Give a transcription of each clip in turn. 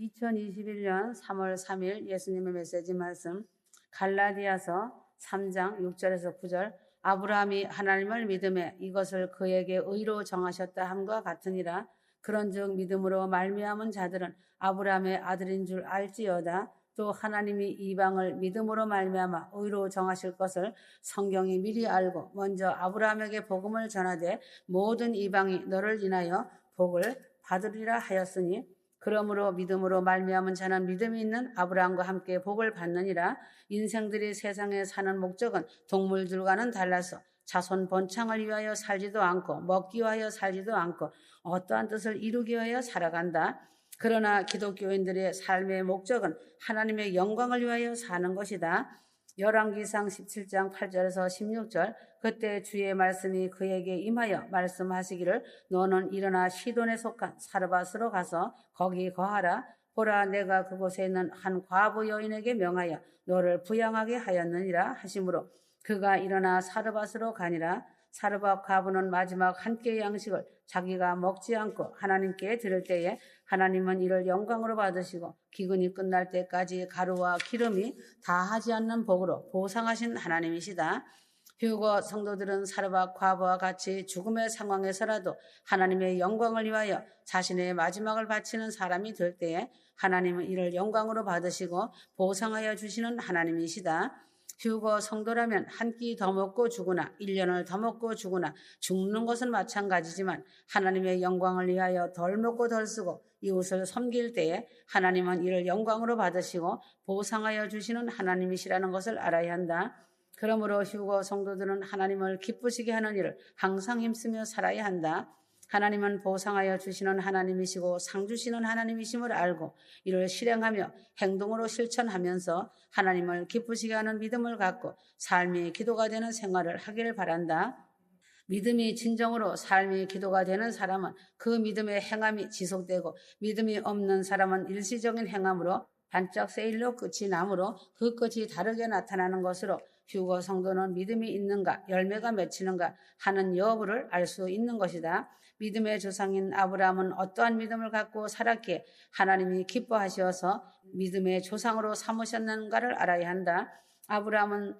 2021년 3월 3일 예수님의 메시지 말씀 갈라디아서 3장 6절에서 9절 아브라함이 하나님을 믿음에 이것을 그에게 의로 정하셨다 함과 같으니라. 그런즉 믿음으로 말미암은 자들은 아브라함의 아들인 줄 알지어다. 또 하나님이 이방을 믿음으로 말미암아 의로 정하실 것을 성경이 미리 알고 먼저 아브라함에게 복음을 전하되 모든 이방이 너를 인하여 복을 받으리라 하였으니 그러므로 믿음으로 말미암은 자는 믿음이 있는 아브라함과 함께 복을 받느니라 인생들이 세상에 사는 목적은 동물들과는 달라서 자손 번창을 위하여 살지도 않고 먹기 위하여 살지도 않고 어떠한 뜻을 이루기 위하여 살아간다. 그러나 기독교인들의 삶의 목적은 하나님의 영광을 위하여 사는 것이다. 열왕기상 17장 8절에서 16절 그때 주의 말씀이 그에게 임하여 말씀하시기를 너는 일어나 시돈에 속한 사르밧으로 가서 거기 거하라. 보라 내가 그곳에 있는 한 과부 여인에게 명하여 너를 부양하게 하였느니라 하심으로 그가 일어나 사르밧으로 가니라. 사르밧 과부는 마지막 한 끼의 양식을 자기가 먹지 않고 하나님께 드릴 때에 하나님은 이를 영광으로 받으시고 기근이 끝날 때까지 가루와 기름이 다 하지 않는 복으로 보상하신 하나님이시다. 휴거 성도들은 사르밧 과부와 같이 죽음의 상황에서라도 하나님의 영광을 위하여 자신의 마지막을 바치는 사람이 될 때에 하나님은 이를 영광으로 받으시고 보상하여 주시는 하나님이시다. 휴거 성도라면 한 끼 더 먹고 죽으나 1년을 더 먹고 죽으나 죽는 것은 마찬가지지만 하나님의 영광을 위하여 덜 먹고 덜 쓰고 이웃을 섬길 때에 하나님은 이를 영광으로 받으시고 보상하여 주시는 하나님이시라는 것을 알아야 한다. 그러므로 휴거 성도들은 하나님을 기쁘시게 하는 일을 항상 힘쓰며 살아야 한다. 하나님은 보상하여 주시는 하나님이시고 상 주시는 하나님이심을 알고 이를 실행하며 행동으로 실천하면서 하나님을 기쁘시게 하는 믿음을 갖고 삶이 기도가 되는 생활을 하기를 바란다. 믿음이 진정으로 삶이 기도가 되는 사람은 그 믿음의 행함이 지속되고 믿음이 없는 사람은 일시적인 행함으로 반짝 세일로 끝이 나므로 그 끝이 다르게 나타나는 것으로 휴거 성도는 믿음이 있는가 열매가 맺히는가 하는 여부를 알 수 있는 것이다. 믿음의 조상인 아브라함은 어떠한 믿음을 갖고 살았기에 하나님이 기뻐하셔서 믿음의 조상으로 삼으셨는가를 알아야 한다. 아브라함은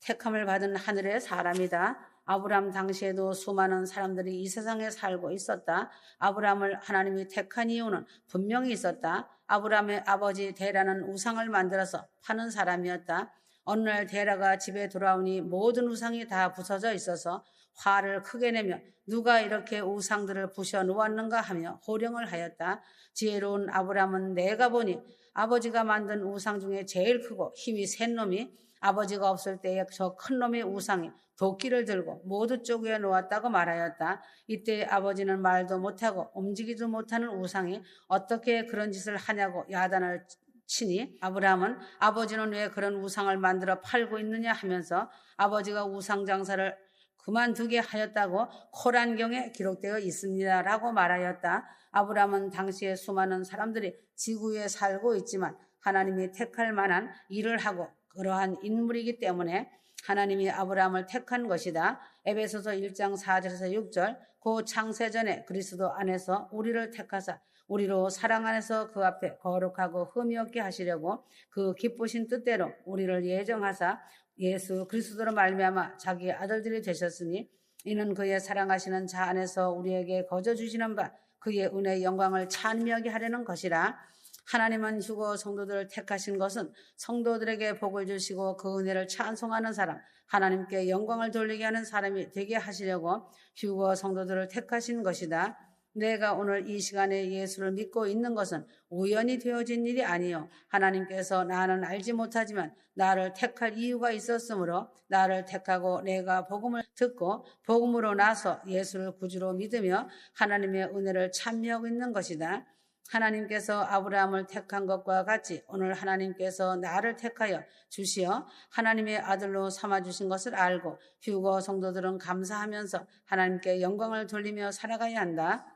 택함을 받은 하늘의 사람이다. 아브라함 당시에도 수많은 사람들이 이 세상에 살고 있었다. 아브라함을 하나님이 택한 이유는 분명히 있었다. 아브라함의 아버지 데라는 우상을 만들어서 파는 사람이었다. 어느 날 데라가 집에 돌아오니 모든 우상이 다 부서져 있어서 화를 크게 내며 누가 이렇게 우상들을 부셔 놓았는가 하며 호령을 하였다. 지혜로운 아브라함은 내가 보니 아버지가 만든 우상 중에 제일 크고 힘이 센 놈이 아버지가 없을 때에 저 큰 놈의 우상이 도끼를 들고 모두 쪼개 놓았다고 말하였다. 이때 아버지는 말도 못하고 움직이지도 못하는 우상이 어떻게 그런 짓을 하냐고 야단을 치니 아브라함은 아버지는 왜 그런 우상을 만들어 팔고 있느냐 하면서 아버지가 우상 장사를 그만두게 하였다고 코란경에 기록되어 있습니다라고 말하였다. 아브라함은 당시에 수많은 사람들이 지구에 살고 있지만 하나님이 택할 만한 일을 하고 그러한 인물이기 때문에 하나님이 아브라함을 택한 것이다. 에베소서 1장 4절에서 6절 그 창세전에 그리스도 안에서 우리를 택하사 우리로 사랑 안에서 그 앞에 거룩하고 흠이 없게 하시려고 그 기쁘신 뜻대로 우리를 예정하사 예수 그리스도로 말미암아 자기 아들들이 되셨으니 이는 그의 사랑하시는 자 안에서 우리에게 거저 주시는 바 그의 은혜의 영광을 찬미하게 하려는 것이라 하나님은 휴거 성도들을 택하신 것은 성도들에게 복을 주시고 그 은혜를 찬송하는 사람, 하나님께 영광을 돌리게 하는 사람이 되게 하시려고 휴거 성도들을 택하신 것이다. 내가 오늘 이 시간에 예수를 믿고 있는 것은 우연히 되어진 일이 아니요. 하나님께서 나는 알지 못하지만 나를 택할 이유가 있었으므로 나를 택하고 내가 복음을 듣고 복음으로 나서 예수를 구주로 믿으며 하나님의 은혜를 참여하고 있는 것이다. 하나님께서 아브라함을 택한 것과 같이 오늘 하나님께서 나를 택하여 주시어 하나님의 아들로 삼아 주신 것을 알고 휴거 성도들은 감사하면서 하나님께 영광을 돌리며 살아가야 한다.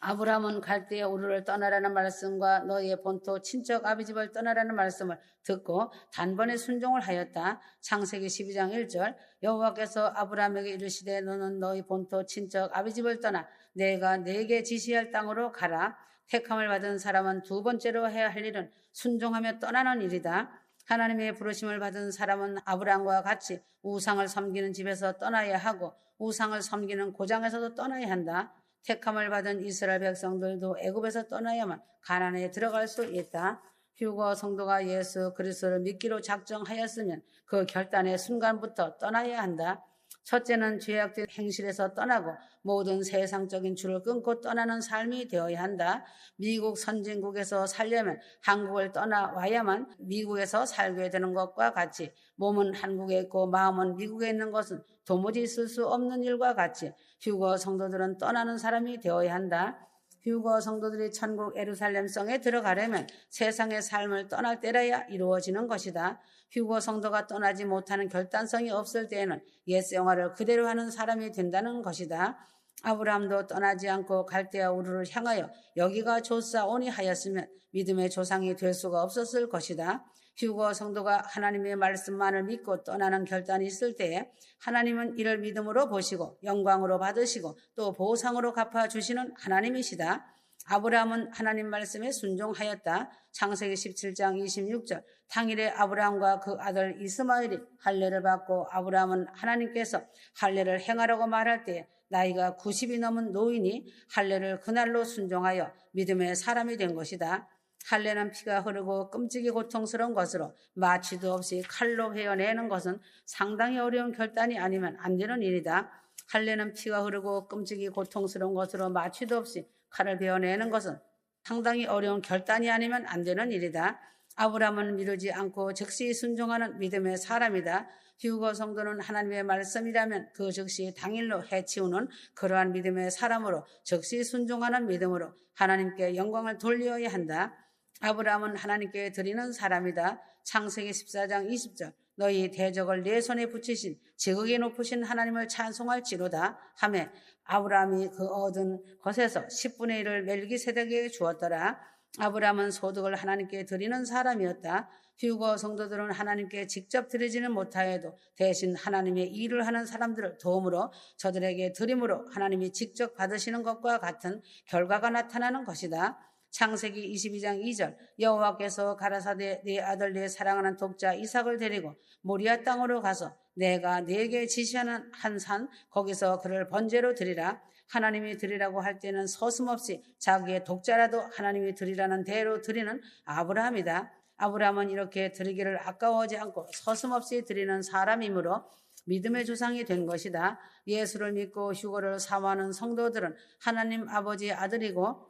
아브라함은 갈대에 우르를 떠나라는 말씀과 너희의 본토 친척 아비집을 떠나라는 말씀을 듣고 단번에 순종을 하였다. 창세기 12장 1절 여호와께서 아브라함에게 이르시되 너는 너희 본토 친척 아비집을 떠나 내가 내게 지시할 땅으로 가라. 택함을 받은 사람은 두 번째로 해야 할 일은 순종하며 떠나는 일이다. 하나님의 부르심을 받은 사람은 아브라함과 같이 우상을 섬기는 집에서 떠나야 하고 우상을 섬기는 고장에서도 떠나야 한다. 택함을 받은 이스라엘 백성들도 애굽에서 떠나야만 가나안에 들어갈 수 있다. 휴거 성도가 예수 그리스도를 믿기로 작정하였으면 그 결단의 순간부터 떠나야 한다. 첫째는 죄악된 행실에서 떠나고 모든 세상적인 줄을 끊고 떠나는 삶이 되어야 한다. 미국 선진국에서 살려면 한국을 떠나와야만 미국에서 살게 되는 것과 같이 몸은 한국에 있고 마음은 미국에 있는 것은 도무지 있을 수 없는 일과 같이 휴거 성도들은 떠나는 사람이 되어야 한다. 휴거 성도들이 천국 에루살렘 성에 들어가려면 세상의 삶을 떠날 때라야 이루어지는 것이다. 휴거 성도가 떠나지 못하는 결단성이 없을 때에는 옛 생활을 그대로 하는 사람이 된다는 것이다. 아브라함도 떠나지 않고 갈대아 우르를 향하여 여기가 좋사오니 하였으면 믿음의 조상이 될 수가 없었을 것이다. 휴거 성도가 하나님의 말씀만을 믿고 떠나는 결단이 있을 때에 하나님은 이를 믿음으로 보시고 영광으로 받으시고 또 보상으로 갚아 주시는 하나님이시다. 아브라함은 하나님 말씀에 순종하였다. 창세기 17장 26절 당일에 아브라함과 그 아들 이스마엘이 할례를 받고 아브라함은 하나님께서 할례를 행하라고 말할 때 나이가 90이 넘은 노인이 할례를 그날로 순종하여 믿음의 사람이 된 것이다. 할례는 피가 흐르고 끔찍이 고통스러운 것으로 마취도 없이 칼로 베어내는 것은 상당히 어려운 결단이 아니면 안 되는 일이다. 할례는 피가 흐르고 끔찍이 고통스러운 것으로 마취도 없이 칼을 베어내는 것은 상당히 어려운 결단이 아니면 안 되는 일이다. 아브라함은 미루지 않고 즉시 순종하는 믿음의 사람이다. 휴거 성도는 하나님의 말씀이라면 그 즉시 당일로 해치우는 그러한 믿음의 사람으로 즉시 순종하는 믿음으로 하나님께 영광을 돌려야 한다. 아브라함은 하나님께 드리는 사람이다. 창세기 14장 20절 너희 대적을 내 손에 붙이신 지극히 높으신 하나님을 찬송할지로다 하매 아브라함이 그 얻은 것에서 10분의 1을 멜기세덱에게 주었더라. 아브라함은 소득을 하나님께 드리는 사람이었다. 휴거 성도들은 하나님께 직접 드리지는 못하여도 대신 하나님의 일을 하는 사람들을 도움으로 저들에게 드림으로 하나님이 직접 받으시는 것과 같은 결과가 나타나는 것이다. 창세기 22장 2절 여호와께서 가라사대 네 아들 네 사랑하는 독자 이삭을 데리고 모리아 땅으로 가서 내가 네게 지시하는 한 산 거기서 그를 번제로 드리라 하나님이 드리라고 할 때는 서슴없이 자기의 독자라도 하나님이 드리라는 대로 드리는 아브라함이다. 아브라함은 이렇게 드리기를 아까워하지 않고 서슴없이 드리는 사람이므로 믿음의 조상이 된 것이다. 예수를 믿고 휴거를 사모하는 성도들은 하나님 아버지의 아들이고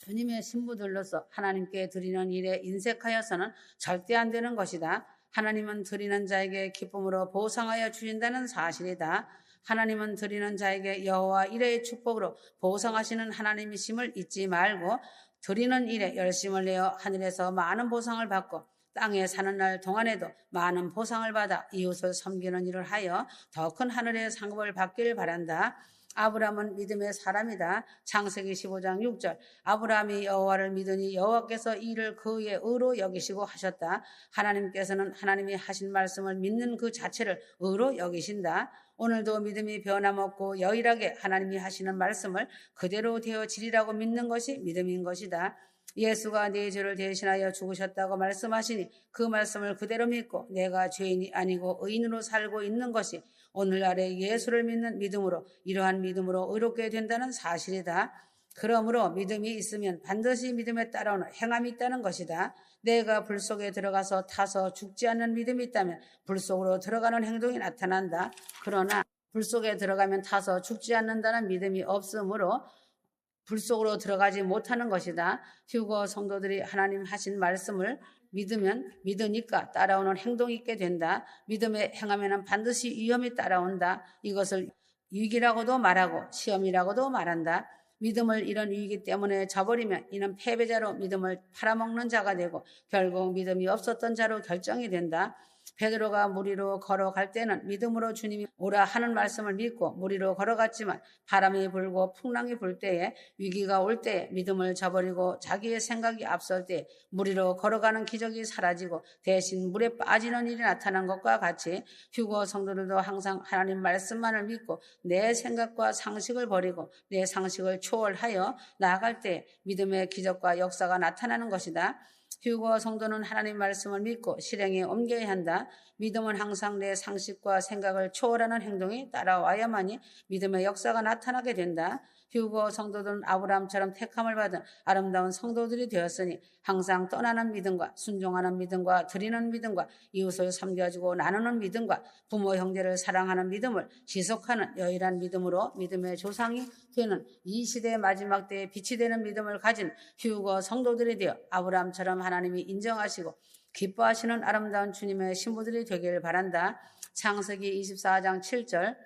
주님의 신부들로서 하나님께 드리는 일에 인색하여서는 절대 안 되는 것이다. 하나님은 드리는 자에게 기쁨으로 보상하여 주신다는 사실이다. 하나님은 드리는 자에게 여호와 일의 축복으로 보상하시는 하나님이심을 잊지 말고 드리는 일에 열심을 내어 하늘에서 많은 보상을 받고 땅에 사는 날 동안에도 많은 보상을 받아 이웃을 섬기는 일을 하여 더 큰 하늘의 상급을 받기를 바란다. 아브라함은 믿음의 사람이다. 창세기 15장 6절. 아브라함이 여호와를 믿으니 여호와께서 이를 그의 의로 여기시고 하셨다. 하나님께서는 하나님이 하신 말씀을 믿는 그 자체를 의로 여기신다. 오늘도 믿음이 변함없고 여일하게 하나님이 하시는 말씀을 그대로 되어지리라고 믿는 것이 믿음인 것이다. 예수가 네 죄를 대신하여 죽으셨다고 말씀하시니 그 말씀을 그대로 믿고 내가 죄인이 아니고 의인으로 살고 있는 것이 오늘날의 예수를 믿는 믿음으로 이러한 믿음으로 의롭게 된다는 사실이다. 그러므로 믿음이 있으면 반드시 믿음에 따라오는 행함이 있다는 것이다. 내가 불 속에 들어가서 타서 죽지 않는 믿음이 있다면 불 속으로 들어가는 행동이 나타난다. 그러나 불 속에 들어가면 타서 죽지 않는다는 믿음이 없으므로 불 속으로 들어가지 못하는 것이다. 휴거 성도들이 하나님 하신 말씀을 믿으면 믿으니까 따라오는 행동이 있게 된다. 믿음에 행하면 반드시 위험이 따라온다. 이것을 위기라고도 말하고 시험이라고도 말한다. 믿음을 이런 위기 때문에 저버리면 이는 패배자로 믿음을 팔아먹는 자가 되고 결국 믿음이 없었던 자로 결정이 된다. 베드로가 물 위로 걸어갈 때는 믿음으로 주님이 오라 하는 말씀을 믿고 물 위로 걸어갔지만 바람이 불고 풍랑이 불 때에 위기가 올 때에 믿음을 저버리고 자기의 생각이 앞설 물 위로 걸어가는 기적이 사라지고 대신 물에 빠지는 일이 나타난 것과 같이 휴거 성도들도 항상 하나님 말씀만을 믿고 내 생각과 상식을 버리고 내 상식을 초월하여 나아갈 때 믿음의 기적과 역사가 나타나는 것이다. 휴거 성도는 하나님 말씀을 믿고 실행에 옮겨야 한다. 믿음은 항상 내 상식과 생각을 초월하는 행동이 따라와야만이 믿음의 역사가 나타나게 된다. 휴거 성도들은 아브라함처럼 택함을 받은 아름다운 성도들이 되었으니 항상 떠나는 믿음과 순종하는 믿음과 드리는 믿음과 이웃을 섬겨주고 나누는 믿음과 부모 형제를 사랑하는 믿음을 지속하는 여일한 믿음으로 믿음의 조상이 되는 이 시대의 마지막 때에 빛이 되는 믿음을 가진 휴거 성도들이 되어 아브라함처럼 하나님이 인정하시고 기뻐하시는 아름다운 주님의 신부들이 되길 바란다. 창세기 24장 7절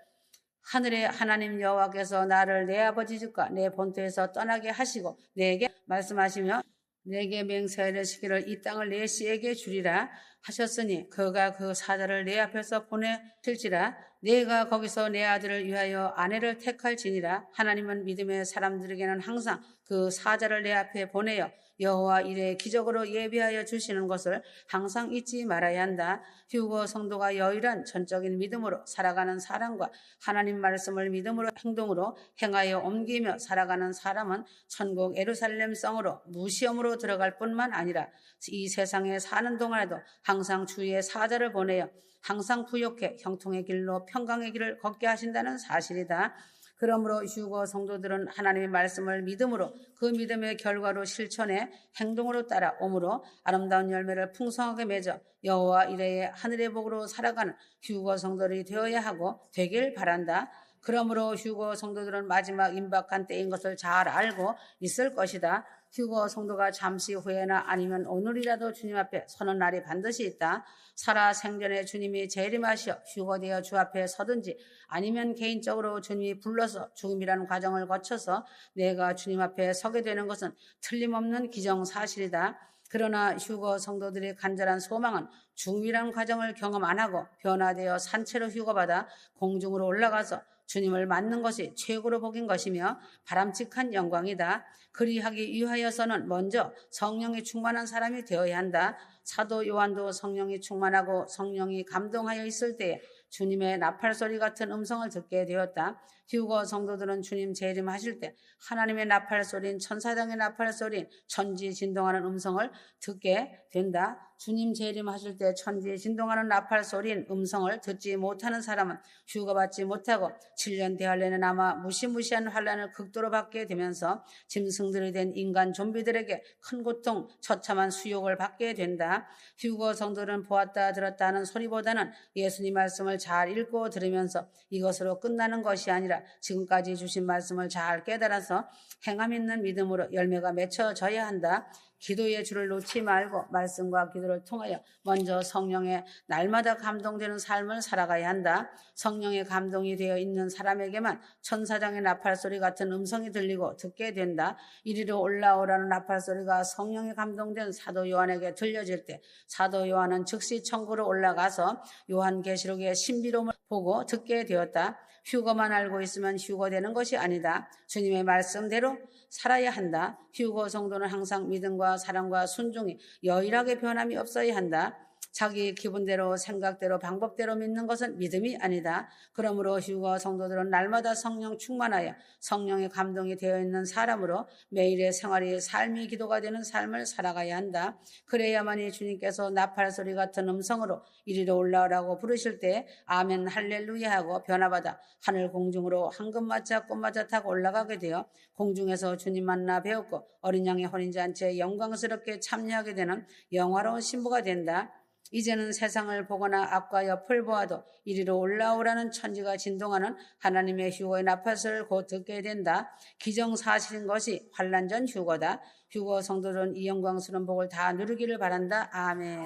하늘의 하나님 여호와께서 나를 내 아버지 집과 내 본토에서 떠나게 하시고 내게 말씀하시며 내게 맹세하시기를 이 땅을 내 씨에게 주리라 하셨으니 그가 그 사자를 내 앞에서 보내실지라 내가 거기서 내 아들을 위하여 아내를 택할지니라 하나님은 믿음의 사람들에게는 항상 그 사자를 내 앞에 보내어 여호와 이래 기적으로 예비하여 주시는 것을 항상 잊지 말아야 한다. 휴거 성도가 여일한 전적인 믿음으로 살아가는 사람과 하나님 말씀을 믿음으로 행동으로 행하여 옮기며 살아가는 사람은 천국 에루살렘 성으로 무시험으로 들어갈 뿐만 아니라 이 세상에 사는 동안에도 항상 주의 사자를 보내어 항상 부욕해 형통의 길로 평강의 길을 걷게 하신다는 사실이다. 그러므로 휴거 성도들은 하나님의 말씀을 믿음으로 그 믿음의 결과로 실천해 행동으로 따라 오므로 아름다운 열매를 풍성하게 맺어 여호와 이래의 하늘의 복으로 살아가는 휴거 성도들이 되어야 하고 되길 바란다. 그러므로 휴거 성도들은 마지막 임박한 때인 것을 잘 알고 있을 것이다. 휴거 성도가 잠시 후에나 아니면 오늘이라도 주님 앞에 서는 날이 반드시 있다. 살아 생전에 주님이 재림하시어 휴거되어 주 앞에 서든지 아니면 개인적으로 주님이 불러서 죽음이라는 과정을 거쳐서 내가 주님 앞에 서게 되는 것은 틀림없는 기정사실이다. 그러나 휴거 성도들의 간절한 소망은 죽음이라는 과정을 경험 안 하고 변화되어 산채로 휴거받아 공중으로 올라가서 주님을 맞는 것이 최고로 복인 것이며 바람직한 영광이다. 그리하기 위하여서는 먼저 성령이 충만한 사람이 되어야 한다. 사도 요한도 성령이 충만하고 성령이 감동하여 있을 때에 주님의 나팔 소리 같은 음성을 듣게 되었다. 휴거 성도들은 주님 재림하실 때 하나님의 나팔 소리인 천사장의 나팔 소리인 천지 진동하는 음성을 듣게 된다. 주님 재림하실 때 천지에 진동하는 나팔 소리인 음성을 듣지 못하는 사람은 휴거받지 못하고 7년 대할례는 아마 무시무시한 환란을 극도로 받게 되면서 짐승들이 된 인간 좀비들에게 큰 고통, 처참한 수욕을 받게 된다. 휴거 성도는 보았다 들었다 하는 소리보다는 예수님 말씀을 잘 읽고 들으면서 이것으로 끝나는 것이 아니라 지금까지 주신 말씀을 잘 깨달아서 행함 있는 믿음으로 열매가 맺혀져야 한다. 기도의 줄을 놓지 말고 말씀과 기도를 통하여 먼저 성령의 날마다 감동되는 삶을 살아가야 한다. 성령의 감동이 되어 있는 사람에게만 천사장의 나팔 소리 같은 음성이 들리고 듣게 된다. 이리로 올라오라는 나팔 소리가 성령의 감동된 사도 요한에게 들려질 때 사도 요한은 즉시 천국으로 올라가서 요한 계시록의 신비로움을 보고 듣게 되었다. 휴거만 알고 있으면 휴거 되는 것이 아니다. 주님의 말씀대로 살아야 한다. 휴거 성도는 항상 믿음과 사랑과 순종이 여일하게 변함이 없어야 한다. 자기 기분대로 생각대로 방법대로 믿는 것은 믿음이 아니다. 그러므로 휴거 성도들은 날마다 성령 충만하여 성령의 감동이 되어 있는 사람으로 매일의 생활이 삶이 기도가 되는 삶을 살아가야 한다. 그래야만이 주님께서 나팔 소리 같은 음성으로 이리로 올라오라고 부르실 때 아멘 할렐루야 하고 변화받아 하늘 공중으로 황금마차 꽃마차 타고 올라가게 되어 공중에서 주님 만나 배웠고 어린 양의 혼인잔치에 영광스럽게 참여하게 되는 영화로운 신부가 된다. 이제는 세상을 보거나 앞과 옆을 보아도 이리로 올라오라는 천지가 진동하는 하나님의 휴거의 나팔을 곧 듣게 된다. 기정사실인 것이 환란 전 휴거다. 휴거 성도들은 이 영광스러운 복을 다 누리기를 바란다. 아멘.